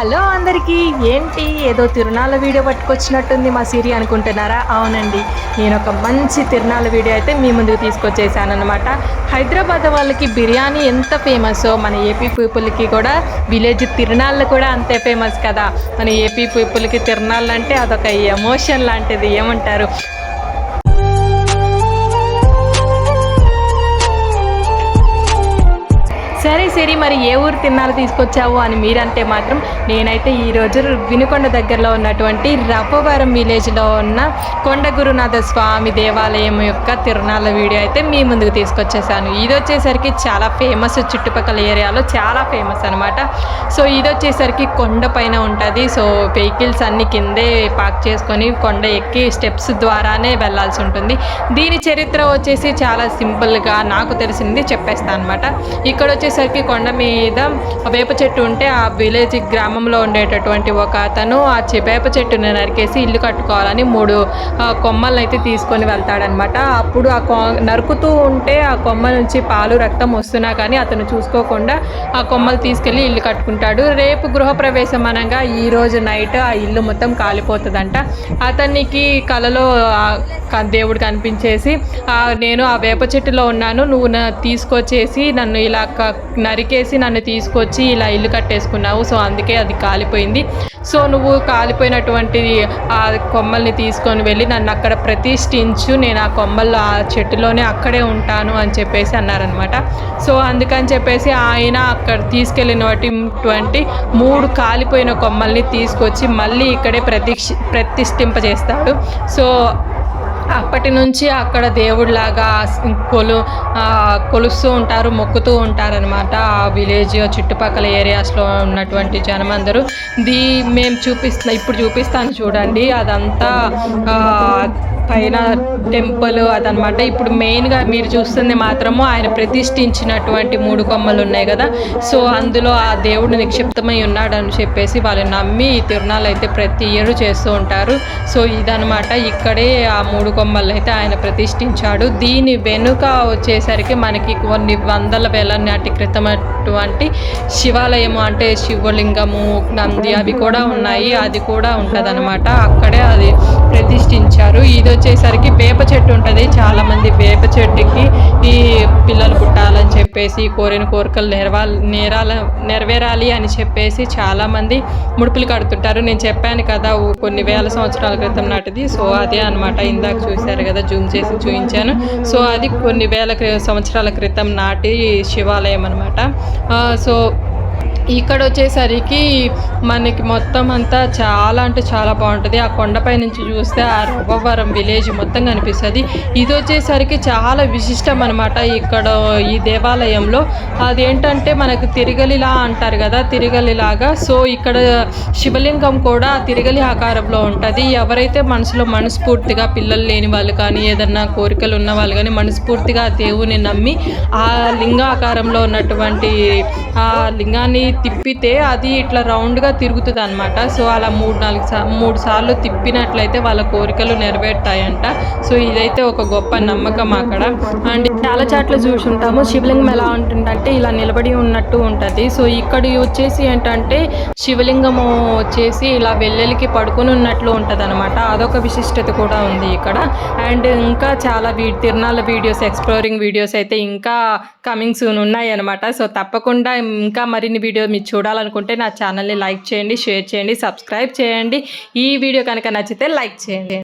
Hello అందరికీ ఏంటి? ఏదో తిరునాళ్ళ వీడియో పట్టుకొచ్చినట్టుంది మా సిరి అనుకుంటున్నారా? అవునండి. నేను ఒక మంచి తిరునాళ్ళ వీడియో అయితే మీ ముందుకు తీసుకొచ్చేసానమాట హైదరాబాద్ వాళ్ళకి బిర్యానీ ఎంత ఫేమసో? మన ఏపీ పీపుల్కి కూడా విలేజ్ తిరునాళ్ళు కూడా అంతే ఫేమస్ కదా. మన ఏపీ పీపుల్కి తిరునాళ్ళు అంటే అదొక ఎమోషన్ లాంటిది. ఏమంటారు? సిరి మరి ఏ ఊరు తిన్నాలు తీసుకొచ్చావు అని మీరంటే మాత్రం నేనైతే ఈరోజు వినుకొండ దగ్గరలో ఉన్నటువంటి రప్పవరం విలేజ్లో ఉన్న కొండ గురునాథ స్వామి దేవాలయం యొక్క తిరునాళ్ళ వీడియో అయితే మీ ముందుకు తీసుకొచ్చేసాను. ఇది వచ్చేసరికి చాలా ఫేమస్ చుట్టుపక్కల ఏరియాలో చాలా ఫేమస్ అనమాట సో ఇది వచ్చేసరికి కొండ పైన ఉంటుంది. సో వెహికల్స్ అన్ని కిందే పార్క్ చేసుకొని కొండ ఎక్కి స్టెప్స్ ద్వారానే వెళ్ళాల్సి ఉంటుంది. దీని చరిత్ర వచ్చేసి చాలా సింపుల్గా నాకు తెలిసింది చెప్పేస్తాను అనమాట ఇక్కడ వచ్చేసరికి కొండ మీద వేప చెట్టు ఉంటే ఆ విలేజ్ గ్రామంలో ఉండేటటువంటి ఒక అతను ఆ వేప చెట్టుని నరికేసి ఇల్లు కట్టుకోవాలని మూడు కొమ్మలను అయితే తీసుకొని వెళ్తాడనమాట. అప్పుడు ఆ కొ నరుకుతూ ఉంటే ఆ కొమ్మ నుంచి పాలు రక్తం వస్తున్నా కానీ అతను చూసుకోకుండా ఆ కొమ్మలు తీసుకెళ్ళి ఇల్లు కట్టుకుంటాడు. రేపు గృహప్రవేశం అనగా ఈ రోజు నైట్ ఆ ఇల్లు మొత్తం కాలిపోతుందంట. అతనికి కలలో దేవుడు కనిపించేసి నేను ఆ వేప చెట్టులో ఉన్నాను నువ్వు నా తీసుకొచ్చేసి నన్ను ఇలా నరికేసి నన్ను తీసుకొచ్చి ఇలా ఇల్లు కట్టేసుకున్నావు సో అందుకే అది కాలిపోయింది. సో నువ్వు కాలిపోయినటువంటి ఆ కొమ్మల్ని తీసుకొని వెళ్ళి నన్ను అక్కడ ప్రతిష్ఠించు నేను ఆ కొమ్మల్లో ఆ చెట్టులోనే అక్కడే ఉంటాను అని చెప్పేసి అన్నారనమాట సో అందుకని చెప్పేసి ఆయన అక్కడ తీసుకెళ్ళినటువంటి మూడు కాలిపోయిన కొమ్మల్ని తీసుకొచ్చి మళ్ళీ ఇక్కడే ప్రతిష్ ప్రతిష్ఠింపజేస్తాడు. సో అప్పటి నుంచి అక్కడ దేవుడిలాగా కొలు ఆ, కొలుస్తూ ఉంటారు మొక్కుతూ ఉంటారనమాట ఆ విలేజ్ చుట్టుపక్కల ఏరియాస్లో ఉన్నటువంటి జనం అందరూ దీ మేము చూపిస్తా ఇప్పుడు చూపిస్తాను చూడండి. అదంతా ఆ, పైన టెంపుల్ అదనమాట. ఇప్పుడు మెయిన్గా మీరు చూస్తుంది మాత్రము ఆయన ప్రతిష్ఠించినటువంటి మూడు కొమ్మలు ఉన్నాయి కదా. సో అందులో ఆ దేవుడు నిక్షిప్తమై ఉన్నాడు అని చెప్పేసి వాళ్ళు నమ్మి ఈ తిరునాళ్ళు అయితే ప్రతి ఇయర్ చేస్తూ ఉంటారు. సో ఇదనమాట ఇక్కడే ఆ మూడు కొమ్మలు అయితే ఆయన ప్రతిష్ఠించాడు. దీని వెనుక వచ్చేసరికి మనకి కొన్ని వందల వేల నాటి క్రితం అటువంటి శివాలయము అంటే శివలింగము నంది అవి కూడా ఉన్నాయి. అది కూడా ఉంటుందన్నమాట అక్కడే అది ప్రతిష్ఠించారు. ఇది వచ్చేసరికి వేప చెట్టు ఉంటుంది. చాలా మంది వేప చెట్టుకి ఈ పిల్లలు పుట్టాలని చెప్పేసి కోరిన కోరికలు నెరవాల్ నేరాల నెరవేరాలి అని చెప్పేసి చాలా మంది ముడుపులు కడుతుంటారు. నేను చెప్పాను కదా కొన్ని వేల సంవత్సరాల క్రితం నాటిది. సో అదే అనమాట ఇందాక చూశారు కదా జూమ్ చేసి చూపించాను సో అది కొన్ని వేల సంవత్సరాల క్రితం నాటి శివాలయం అనమాట సో ఇక్కడ వచ్చేసరికి మనకి మొత్తం అంతా చాలా అంటే చాలా బాగుంటుంది. ఆ కొండపై నుంచి చూస్తే ఆ రవ్వవరం విలేజ్ మొత్తం కనిపిస్తుంది. ఇది వచ్చేసరికి చాలా విశిష్టం అనమాట ఇక్కడ ఈ దేవాలయంలో. అదేంటంటే మనకు తిరగలిలా అంటారు కదా తిరగలిలాగా. సో ఇక్కడ శివలింగం కూడా తిరగలి ఆకారంలో ఉంటుంది. ఎవరైతే మనసులో మనస్ఫూర్తిగా పిల్లలు లేని వాళ్ళు కానీ ఏదన్నా కోరికలు ఉన్న వాళ్ళు కానీ మనస్ఫూర్తిగా దేవుని నమ్మి ఆ లింగాకారంలో ఉన్నటువంటి ఆ లింగాన్ని తిప్పితే అది ఇట్లా రౌండ్గా తిరుగుతుంది అనమాట సో అలా మూడు నాలుగు సా మూడు సార్లు తిప్పినట్లయితే వాళ్ళ కోరికలు నెరవేరుతాయంట. సో ఇదైతే ఒక గొప్ప నమ్మకం అక్కడ. అండ్ చాలా చాట్లు చూసుంటాము. శివలింగం ఎలా ఉంటుందంటే ఇలా నిలబడి ఉన్నట్టు ఉంటుంది. సో ఇక్కడ వచ్చేసి ఏంటంటే శివలింగము వచ్చేసి ఇలా వెల్లెలికి పడుకొని ఉన్నట్లు ఉంటుంది అనమాట అదొక విశిష్టత కూడా ఉంది ఇక్కడ. అండ్ ఇంకా చాలా వీ తిరునాళ్ళ వీడియోస్ ఎక్స్ప్లోరింగ్ వీడియోస్ అయితే ఇంకా కమింగ్ సూన్ ఉన్నాయి అనమాట సో తప్పకుండా ఇంకా మరిన్ని వీడియో మీరు చూడాలనుకుంటే నా ఛానల్ని లైక్ చేయండి షేర్ చేయండి సబ్స్క్రైబ్ చేయండి. ఈ వీడియో కనుక నచ్చితే లైక్ చేయండి.